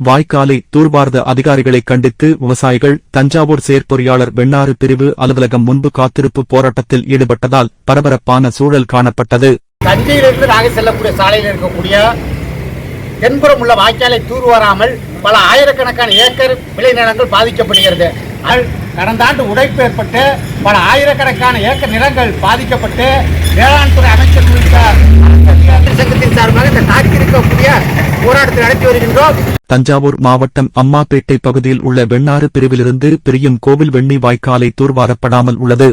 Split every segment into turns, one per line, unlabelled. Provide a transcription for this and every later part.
வாய்க்காலை தூர்வார்த அதிகாரிகளை கண்டித்து விவசாயிகள் தஞ்சாவூர் செயற்பொறியாளர் வெண்ணாறு பிரிவு அலுவலகம் முன்பு காத்திருப்பு போராட்டத்தில் ஈடுபட்டதால் பரபரப்பான சூழல் காணப்பட்டது.
தஞ்சையிலிருந்து நாகை செல்லக்கூடிய சாலையில் இருக்கக்கூடிய தென்புறம் உள்ள வாய்க்காலை தூர்வாராமல் பல ஆயிரக்கணக்கான ஏக்கர் விளைநிலங்கள் பாதிக்கப்படுகிறது. கடந்த ஆண்டு உடைப்பு ஏற்பட்டு பல ஆயிரக்கணக்கான ஏக்கர் நிலங்கள் பாதிக்கப்பட்டு வேளாண் துறை அமைச்சர் உள்ளிட்ட அதிகாரிகள் சங்கத்தின் சார்பாக இந்த காத்திருக்கக்கூடிய போராட்டத்தை நடத்தி வருகின்றோம்
தஞ்சாவூர் மாவட்டம் அம்மாப்பேட்டை பகுதியில் உள்ள வெண்ணாறு பிரிவிலிருந்து பிரியும் கோவில் வெண்ணி வாய்க்காலை தூர்வாரப்படாமல் உள்ளது.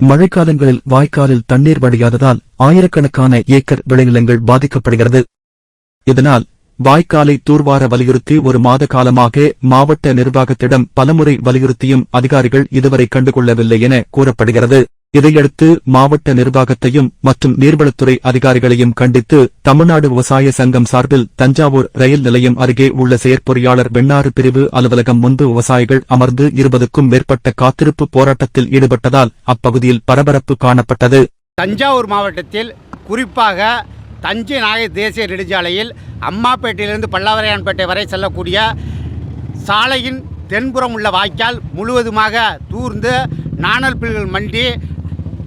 மழைக்காலங்களில் வாய்க்காலில் தண்ணீர் வடியாததால் ஆயிரக்கணக்கான ஏக்கர் விளைநிலங்கள் பாதிக்கப்படுகிறது. இதனால் வாய்க்காலை தூர்வார வலியுறுத்தி ஒரு மாத காலமாக மாவட்ட நிர்வாகத்திடம் பலமுறை வலியுறுத்தியும் அதிகாரிகள் இதுவரை கண்டுகொள்ளவில்லை என கூறப்படுகிறது. இதையடுத்து மாவட்ட நிர்வாகத்தையும் மற்றும் நீர்வளத்துறை அதிகாரிகளையும் கண்டித்து தமிழ்நாடு விவசாய சங்கம் சார்பில் தஞ்சாவூர் ரயில் நிலையம் அருகே உள்ள செயற்பொறியாளர் வெண்ணாறு பிரிவு அலுவலகம் முன்பு விவசாயிகள் அமர்ந்து இருபதுக்கும் மேற்பட்ட காத்திருப்பு போராட்டத்தில் ஈடுபட்டதால் அப்பகுதியில் பரபரப்பு காணப்பட்டது.
தஞ்சாவூர் மாவட்டத்தில் குறிப்பாக தஞ்சை நாகை தேசிய நெடுஞ்சாலையில் அம்மாப்பேட்டையிலிருந்து பல்லாவரையான்பேட்டை வரை செல்லக்கூடிய சாலையின் தென்புறம் உள்ள வாய்க்கால் முழுவதுமாக தூர்ந்து நாணல் பில்கள் மண்டி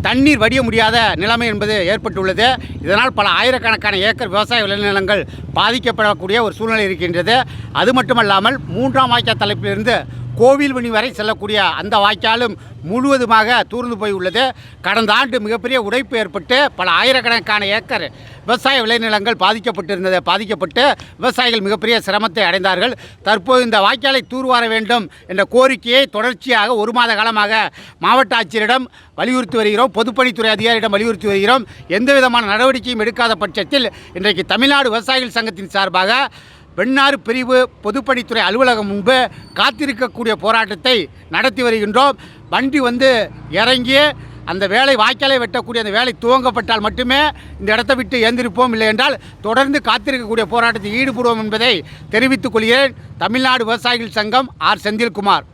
தண்ணீர் வடிய முடியாத நிலைமை என்பது ஏற்பட்டுள்ளது. இதனால் பல ஆயிரக்கணக்கான ஏக்கர் விவசாய விளைநிலங்கள் பாதிக்கப்படக்கூடிய ஒரு சூழ்நிலை இருக்கின்றது. அது மட்டுமல்லாமல் மூன்றாம் வாய்க்கால் தலைப்பிலிருந்து கோவில் மணி வரை செல்லக்கூடிய அந்த வாய்க்காலும் முழுவதுமாக தூர்ந்து போய் உள்ளது. கடந்த ஆண்டு மிகப்பெரிய உடைப்பு ஏற்பட்டு பல ஆயிரக்கணக்கான ஏக்கர் விவசாய விளைநிலங்கள் பாதிக்கப்பட்டிருந்தது. பாதிக்கப்பட்டு விவசாயிகள் மிகப்பெரிய சிரமத்தை அடைந்தார்கள். தற்போது இந்த வாய்க்காலை தூர்வார வேண்டும் என்ற கோரிக்கையை தொடர்ச்சியாக ஒரு மாத காலமாக மாவட்ட ஆட்சியரிடம் வலியுறுத்தி வருகிறோம். பொதுப்பணித்துறை அதிகாரியிடம் வலியுறுத்தி வருகிறோம். எந்த விதமான நடவடிக்கையும் எடுக்காத பட்சத்தில் இன்றைக்கு தமிழ்நாடு விவசாயிகள் சங்கத்தின் சார்பாக வெண்ணாறு பிரிவு பொதுப்பணித்துறை அலுவலகம் முன்பு காத்திருக்கக்கூடிய போராட்டத்தை நடத்தி வருகின்றோம். வண்டி வந்து இறங்கி அந்த வேலை வாய்க்காலை வெட்டக்கூடிய அந்த வேலை துவங்கப்பட்டால் மட்டுமே இந்த இடத்தை விட்டு ஏந்திருப்போம் இல்லை என்றால் தொடர்ந்து காத்திருக்கக்கூடிய போராட்டத்தில் ஈடுபடுவோம் என்பதை தெரிவித்துக் கொள்கிறேன். தமிழ்நாடு விவசாயிகள் சங்கம் ஆர் செந்தில்குமார்.